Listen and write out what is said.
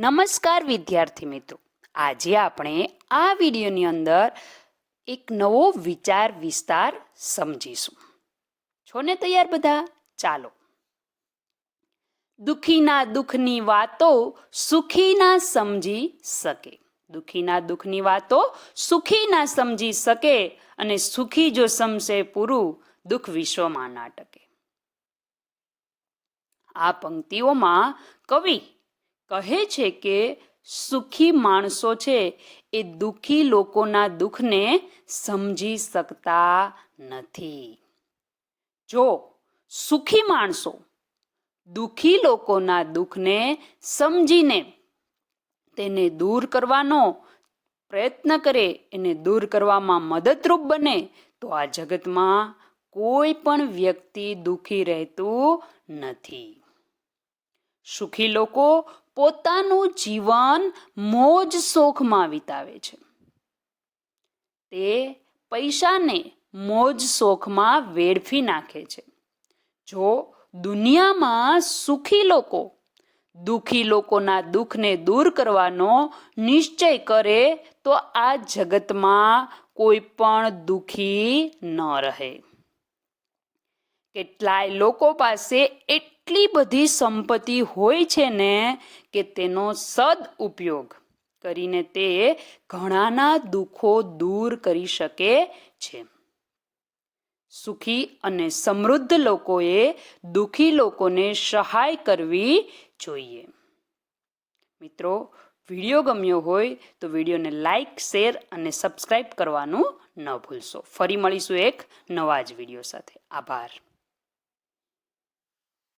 નમસ્કાર વિદ્યાર્થી મિત્રો. આજે આપણે આ વિડીયોની અંદર એક નવો વિચાર વિસ્તાર સમજીશું. છો ને તૈયાર બધા? ચાલો. દુખીના દુઃખની વાતો સુખી ના સમજી શકે. દુખીના દુઃખની વાતો સુખી ના સમજી શકે અને સુખી જો સમશે પૂરું દુઃખ વિશ્વમાં ના ટકે. આ પંક્તિઓમાં કવિ કહે છે કે સુખી માણસો છે, એ દુઃખી લોકોના દુઃખને સમજી શકતા નથી. જો સુખી માણસો દુઃખી લોકોના દુઃખને સમજીને તેને દૂર કરવાનો પ્રયત્ન કરે, એને દૂર કરવામાં મદદરૂપ બને, તો આ જગતમાં કોઈ પણ વ્યક્તિ દુઃખી રહેતું નથી. સુખી લોકો પોતાનું જીવન મોજ શોખમાં વિતાવે છે. તે પૈસાને મોજ શોખમાં વેડફી નાખે છે. જો દુનિયામાં સુખી લોકો દુઃખી લોકોના દુઃખને દૂર કરવાનો નિશ્ચય કરે, તો આ જગતમાં કોઈ પણ દુઃખી ન રહે. કેટલાય લોકો પાસે એટલી બધી સંપત્તિ હોય છે ને કે તેનો સદ ઉપયોગ કરીને તે ઘણાના દુઃખો દૂર કરી શકે છે. સુખી અને સમૃદ્ધ લોકોએ દુઃખી લોકોને સહાય કરવી જોઈએ. મિત્રો, વીડિયો ગમ્યો હોય તો વિડીયોને લાઈક, શેર અને સબસ્ક્રાઈબ કરવાનું ન ભૂલશો. ફરી મળીશું એક નવા જ વીડિયો સાથે. આભાર.